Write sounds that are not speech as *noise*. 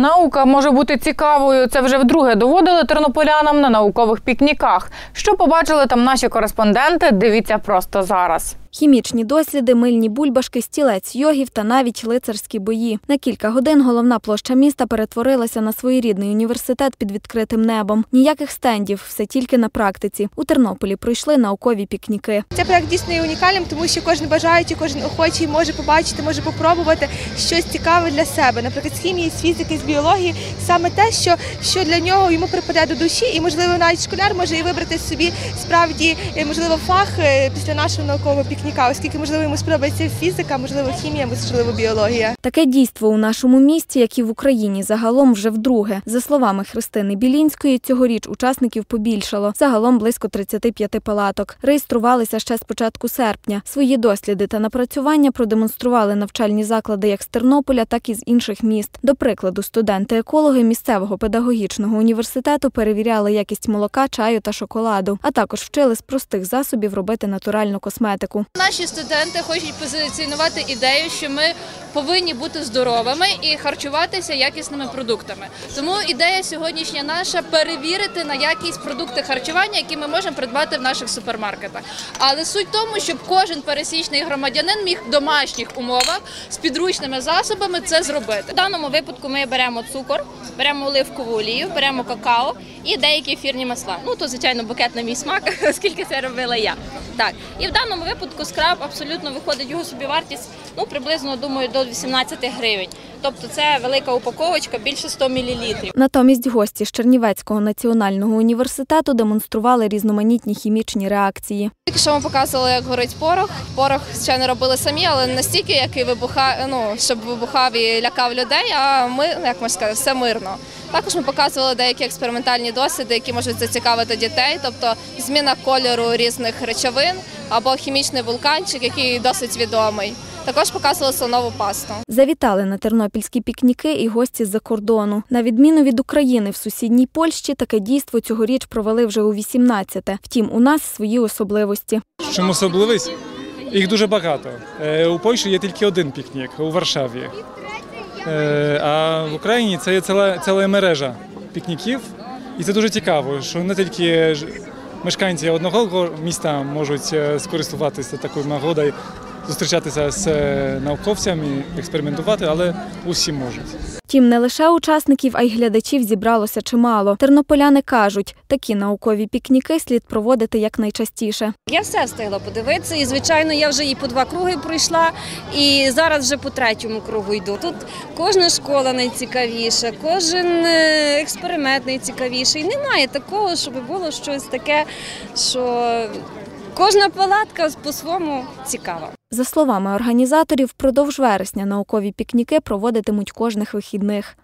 Наука може бути цікавою. Це вже вдруге доводили тернополянам на наукових пікніках. Що побачили там наші кореспонденти? Дивіться просто зараз. Хімічні досліди, мильні бульбашки, стілець йогів та навіть лицарські бої. На кілька годин головна площа міста перетворилася на своєрідний університет під відкритим небом. Ніяких стендів, все тільки на практиці. У Тернополі пройшли наукові пікніки. Цей проект дійсно є унікальним, тому що кожен бажаючий, кожен охочий може побачити, може попробувати щось цікаве для себе. Наприклад, з хімії, з фізики, з біології, саме те, що, що для нього йому припаде до душі, і можливо навіть школяр може і вибрати собі справді е, можливо фах е, після нашого наукового пікніка, оскільки можливо йому сподобається фізика, можливо, хімія, можливо, біологія. Таке дійство у нашому місті, як і в Україні, загалом вже вдруге. За словами Христини Білінської, цьогоріч учасників побільшало. Загалом близько 35 палаток. Реєструвалися ще з початку серпня. Свої досліди та напрацювання продемонстрували навчальні заклади як з Тернополя, так і з інших міст. До прикладу, студенти-екологи місцевого педагогічного університету перевіряли якість молока, чаю та шоколаду, а також вчили з простих засобів робити натуральну косметику. Наші студенти хочуть позиціонувати ідею, що ми повинні бути здоровими і харчуватися якісними продуктами. Тому ідея сьогоднішня наша перевірити на якість продукти харчування, які ми можемо придбати в наших супермаркетах. Але суть в тому, щоб кожен пересічний громадянин міг в домашніх умовах з підручними засобами це зробити. В даному випадку ми беремо цукор, беремо оливкову олію, беремо какао і деякі ефірні масла. Ну то звичайно букет на мій смак, *laughs* оскільки це робила я. Так, і в даному випадку скраб абсолютно виходить його собівартість ну приблизно думаю до 18 гривень. Тобто це велика упаковочка, більше 100 мл. Натомість гості з Чернівецького національного університету демонстрували різноманітні хімічні реакції. Тільки що ми показували, як горить порох. Порох, звичайно, робили самі, але настільки, який вибухає, ну щоб вибухав і лякав людей. А ми, як можна сказати, все мирно. Також ми показували деякі експериментальні досліди, які можуть зацікавити дітей, тобто зміна кольору різних речовин або хімічний вулканчик, який досить відомий. Також показували слонову пасту. Завітали на тернопільські пікніки і гості з-за кордону. На відміну від України в сусідній Польщі, таке дійство цьогоріч провели вже у 18-те. Втім, у нас свої особливості. Чим особливість? Їх дуже багато. Е, У Польщі є тільки один пікнік у Варшаві. Е, А в Україні це є ціла, ціла мережа пікніків. І це дуже цікаво, що не тільки мешканці одного міста можуть е, скористуватися такою нагодою, зустрічатися з е, науковцями, експериментувати, але усі можуть. Втім, не лише учасників, а й глядачів зібралося чимало. Тернополяни кажуть, такі наукові пікніки слід проводити якнайчастіше. Я все встигла подивитися, і звичайно, я вже і по два круги пройшла, і зараз вже по третьому кругу йду. Тут кожна школа найцікавіша, кожен е, експеримент найцікавіший. Немає такого, щоб було щось таке, що кожна палатка по-своєму цікава. За словами організаторів, впродовж вересня наукові пікніки проводитимуть кожних вихідних.